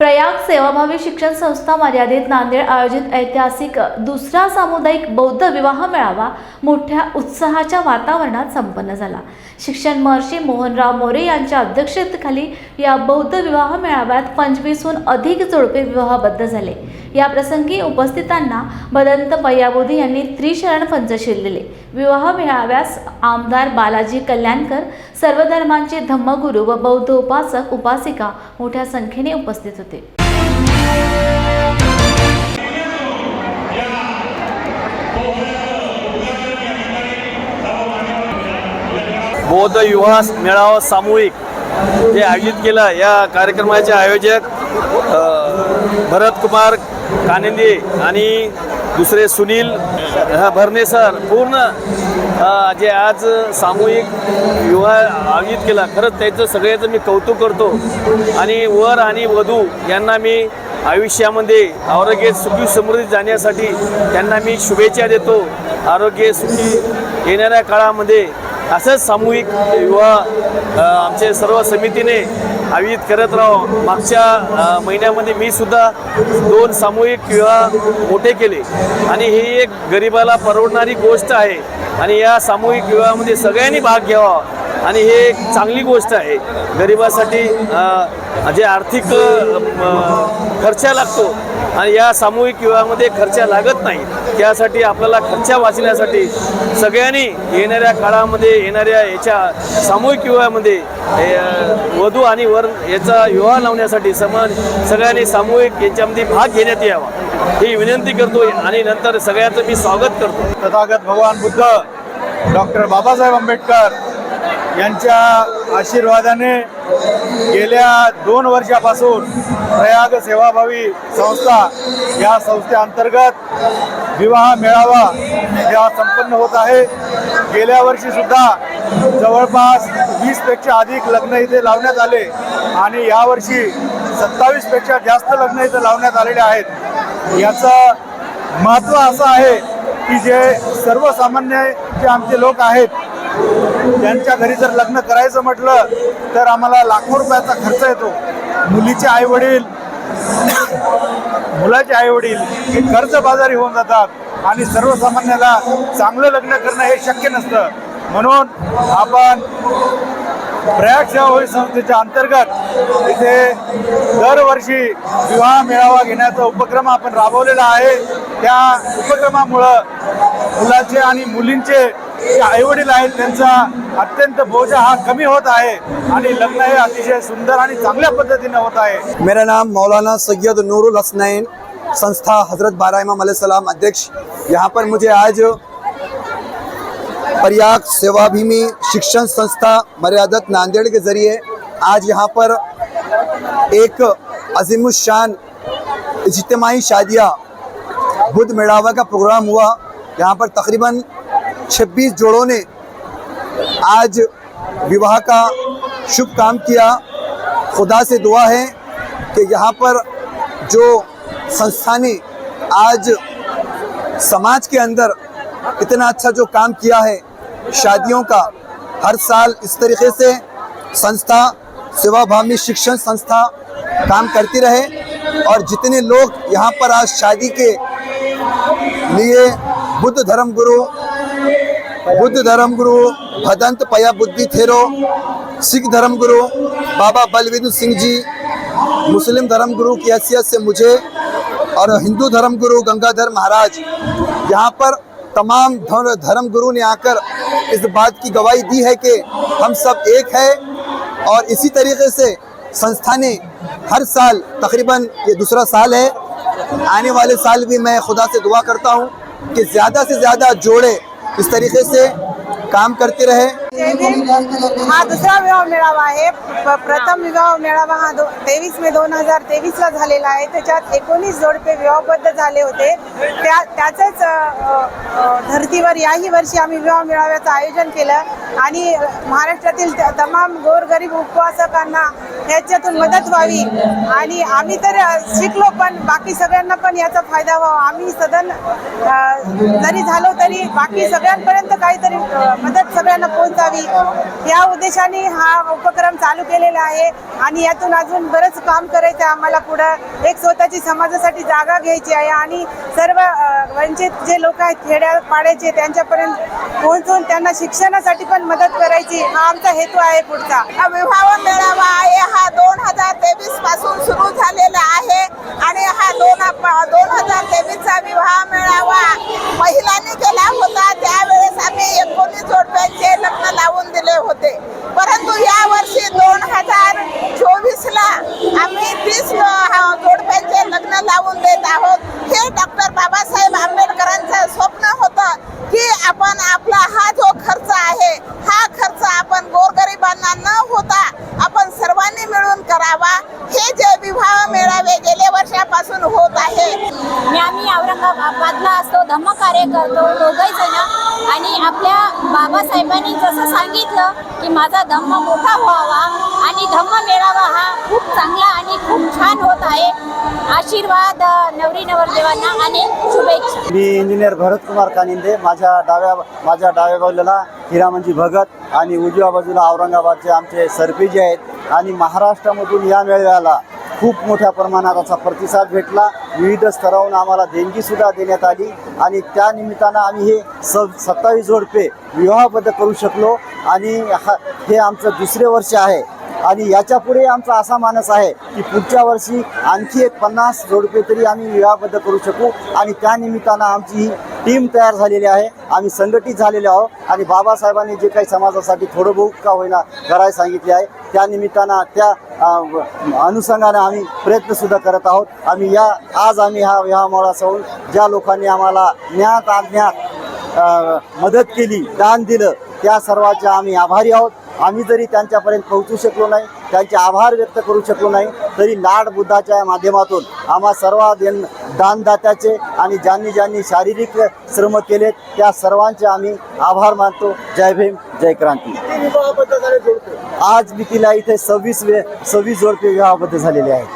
प्रयाग सेवाभावी शिक्षण संस्था मर्यादित नांदेड आयोजित ऐतिहासिक दुसरा सामुदायिक बौद्ध विवाह मेळावा मोठ्या उत्साहाच्या वातावरणात संपन्न झाला. शिक्षण महर्षी मोहनराव मोरे यांच्या अध्यक्षतेखाली या बौद्ध विवाह मेळाव्यात पंचवीसहून अधिक जोडपे विवाहबद्ध झाले. या प्रसंगी उपस्थितांना भदंत पय्याबोधी यांनी त्रिशरण पंचशील दिले विवाह मेळाव्यास आमदार बालाजी कल्याणकर सर्व धर्मांचे धम्मगुरू व बौद्ध उपासक उपासिका मोठ्या संख्येने उपस्थित होते. बौद्ध युवा मेळावा सामूहिक जे आयोजित केलं या कार्यक्रमाचे आयोजक भरत भरतकुमार कानिंदे आणि दुसरे सुनील भरणे सर पूर्ण जे आज सामूहिक विवाह आयोजित केला. खरंच त्याचं सगळ्याचं मी कौतुक करतो. आणि वर आणि वधू यांना मी आयुष्यामध्ये आरोग्य सुखी समृद्धी जाण्यासाठी त्यांना मी शुभेच्छा देतो. आरोग्य सुखी येणाऱ्या काळामध्ये असंच सामूहिक विवाह आमच्या सर्व समितीने आयोजित करत राहो. मागच्या महिन्यामध्ये मी सुद्धा दोन सामूहिक विवाह मोठे केले. आणि ही एक गरिबाला परवडणारी गोष्ट आहे. आणि या सामूहिक विवाहामध्ये सगळ्यांनी भाग घ्यावा. आणि हे एक चांगली गोष्ट आहे. गरिबासाठी जे आर्थिक खर्चा खर्च लागतो आणि या सामूहिक विवाहामध्ये खर्च लागत नाही त्यासाठी आपल्याला खर्चा वाचण्यासाठी सगळ्यांनी येणाऱ्या काळामध्ये येणाऱ्या याच्या सामूहिक विवाहामध्ये वधू आणि वर याचा विवाह लावण्यासाठी समान सगळ्यांनी सामूहिक याच्यामध्ये भाग घेण्यात यावा. ही विनंती करतो आणि नंतर सगळ्याचं मी स्वागत करतो. तथागत भगवान बुद्ध डॉक्टर बाबासाहेब आंबेडकर यांच्या आशीर्वादाने गेल्या दोन वर्षापासून प्रयाग सेवाभावी संस्था या संस्थेअंतर्गत विवाह मेळावा या संपन्न होत आहे. गेल्या वर्षीसुद्धा जवळपास वीसपेक्षा अधिक लग्न इथे लावण्यात आले आणि यावर्षी सत्तावीसपेक्षा जास्त लग्न इथे लावण्यात आलेले आहेत. याचं महत्त्व असं आहे की जे सर्वसामान्य जे आमचे लोक आहेत त्यांच्या घरी जर लग्न करायचं म्हटलं तर आम्हाला लाखो रुपयाचा खर्च येतो. मुलीचे आई वडील मुलाचे आई वडील हे कर्जबाजारी होऊन जातात आणि सर्वसामान्याला चांगलं लग्न करणं हे शक्य नसतं. म्हणून आपण प्रयाग सेवाभावी संस्थेच्या अंतर्गत इथे दरवर्षी विवाह मेळावा घेण्याचा उपक्रम आपण राबवलेला आहे. त्या उपक्रमामुळं मुलाचे आणि मुलींचे आईवडील आहेत अत्यंत बोजा हा कमी होत आणि लग्न हे अतिशय सुंदर आणि चांगल्या पद्धतीने होत आहे. मेरा नाम मौलाना सैयद नूरुल हसनैन, संस्था हज़रत बारा इमाम सलाम अध्यक्ष। यहाँ पर मुझे आज प्रयाग सेवाभीमी शिक्षण संस्था मर्यादत नांदेड़ के ज़रिए आज यहाँ पर एक अजीमुशान इज्तमाही शादिया बुद्ध मेड़ावा का प्रोग्राम हुआ। यहाँ पर तकरीबन 26 जोड़ों ने आज विवाह का शुभ काम किया। खुदा से दुआ है कि यहाँ पर जो संस्था ने आज समाज के अंदर इतना अच्छा जो काम किया है, शादियों का, हर साल इस तरीके से संस्था सेवाभावी शिक्षण संस्था काम करती रहे और जितने लोग यहाँ पर आज शादी के लिए बुद्ध धर्म गुरु बुद्ध धर्म गुरु, भदंत पया बुद्धि थेरो, सिख धर्म गुरु, बाबा बलवीर सिंह जी, मुस्लिम धर्म गुरु की हैसियत से मुझे और हिंदू धर्म गुरु गंगाधर महाराज, यहाँ पर तमाम धर्म गुरु ने आकर इस बात की गवाही दी है कि हम सब एक है और इसी तरीके से संस्था ने हर साल, तकरीबन ये दूसरा साल है, आने वाले साल भी मैं खुदा से दुआ करता हूँ कि ज़्यादा से ज़्यादा जोड़े इस तरीके से काम करते रहे। हा दुसरा विवाह मेळावा आहे. प- प्रथम विवाह मेळावा हा दो तेवीस मे दोन हजार तेवीसला झालेला आहे. त्याच्यात एकोणीस जोडपे विवाहबद्ध झाले होते. त्या त्याच्याच अ, अ, धर्तीवर याही वर्षी आम्ही विवाह मेळाव्याचं आयोजन केलं. आणि महाराष्ट्रातील त- तमाम गोरगरीब उपवासकांना ह्याच्यातून मदत व्हावी. आणि आम्ही तर अ, शिकलो पण बाकी सगळ्यांना पण याचा फायदा व्हावा. आम्ही सदन अ, जरी झालो तरी बाकी सगळ्यांपर्यंत काहीतरी अ, मदत सगळ्यांना पोहोचावी. असावी या उद्देशाने हा उपक्रम चालू केलेला आहे आणि यातून अजून बरंच काम करायचं आहे आम्हाला पुढं. एक स्वतःची समाजासाठी जागा घ्यायची आहे आणि सर्व वंचित जे लोक आहेत खेड्या पाड्याचे त्यांच्यापर्यंत पोहोचून त्यांना शिक्षणासाठी पण मदत करायची हा आमचा हेतू आहे पुढचा. हा विवाह मेळावा आहे हा दोन हजार तेवीसपासून सुरू झालेला आहे आणि हा दोन दोन हजार तेवीसचा विवाह मेळावा महिलांनी केला होता त्यावेळेस आम्ही एकोणीस जोडप्यांचे लग्न लावून दिले होते परंतु या हजार चोवीसला आम्ही तीस जोडप्यांचे लग्न लावून देत आहोत. हे डॉक्टर बाबासाहेब आंबेडकरांचं स्वप्न होतं की आपण आपला हा जो खर्च आहे हा खर्च आपण गोरगरिबांना न होता आपण सर्वांनी मिळून करावा. वर्षापासून होत आहे. मी आम्ही औरंगाबादला असतो धम्मकार्य करतो दोघही जण. आणि आपल्या बाबासाहेबांनी जसं सांगितलं की माझा धम्म मोठा व्हावा आणि धम्म मेळावा हा खूप चांगला आणि खूप छान होत आहे. आशीर्वाद नवरी नवरदेवांना आणि शुभेच्छा. मी इंजिनियर भरत कुमार कानिंदे. माझ्या डाव्या माझ्या डाव्या बाजूला हिरामनजी भगत आणि उजव्या बाजूला औरंगाबादचे आमचे सरपीजी आहेत. आणि महाराष्ट्रामधून या मेळाव्याला खूप मोठ्या प्रमाणात असा प्रतिसाद भेटला. विविध स्तरावरून आम्हाला देणगीसुद्धा देण्यात आली आणि त्या निमित्तानं आम्ही हे स सत्तावीस जोडपे विवाहबद्ध करू शकलो आणि हा हे आमचं दुसरे वर्ष आहे. आणि याच्यापुढे आमचा असा मानस आहे की पुढच्या वर्षी आणखी एक पन्नास जोडपे तरी आम्ही विवाहबद्ध करू शकू. आणि त्यानिमित्तानं आमची ही टीम तयार झालेली आहे. आम्ही संघटित झालेले आहोत. आणि बाबासाहेबांनी जे काही समाजासाठी थोडं बहुत का होईना करायला सांगितले आहे त्या निमित्तानं त्या अनुषंगाने आम्ही प्रयत्नसुद्धा करत आहोत. आम्ही या आज आम्ही हा विवाह मोळा सोडून ज्या लोकांनी आम्हाला ज्ञात अज्ञात मदत केली दान दिलं त्या सर्वांचे आम्ही आभारी आहोत. आम्ही जरी त्यांच्यापर्यंत पोहोचू शकलो नाही त्यांचे आभार व्यक्त करू शकलो नाही तरी लाड बुद्धाच्या माध्यमातून आम्हा सर्व दानदात्याचे आणि ज्यांनी ज्यांनी शारीरिक श्रम केलेत त्या सर्वांचे आम्ही आभार मानतो. जय भीम जय क्रांती. आज मी तिला इथे सव्वीस वे सव्वीस जोडपे विवाहबद्ध झालेले आहेत.